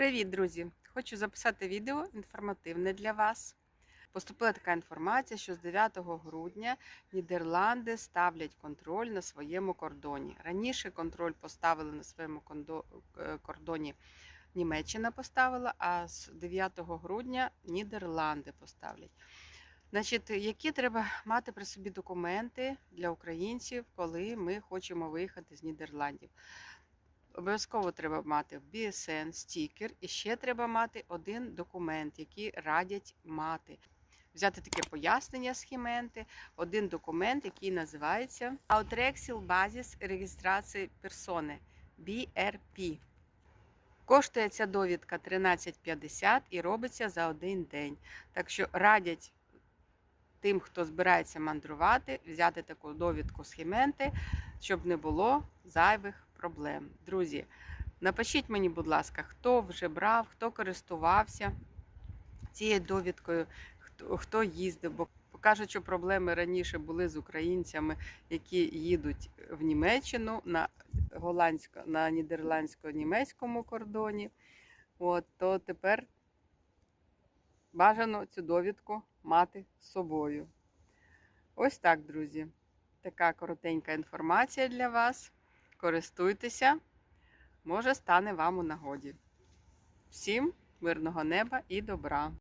Привіт, друзі! Хочу записати відео інформативне для вас. Поступила така інформація, що з 9 грудня Нідерланди ставлять контроль на своєму кордоні. Раніше контроль поставили на своєму е, кордоні Німеччина поставила, а з 9 грудня Нідерланди поставлять. Значить, які треба мати при собі документи для українців, коли ми хочемо виїхати з Нідерландів? Обов'язково треба мати BSN, стікер, і ще треба мати один документ, який радять мати. Взяти таке пояснення схементи, один документ, який називається Outrexil Basis реєстрації персони BRP. Коштує ця довідка 13,50 і робиться за один день. Так що радять тим, хто збирається мандрувати, взяти таку довідку схементи, щоб не було зайвих проблем. Друзі, напишіть мені, будь ласка, хто вже брав, хто користувався цією довідкою, хто, їздив, бо кажуть, що проблеми раніше були з українцями, які їдуть в Німеччину на голландсько, на нідерландсько-німецькому кордоні. От, то тепер бажано цю довідку мати з собою. Ось так, друзі. Така коротенька інформація для вас. Користуйтеся, може стане вам у нагоді. Всім мирного неба і добра!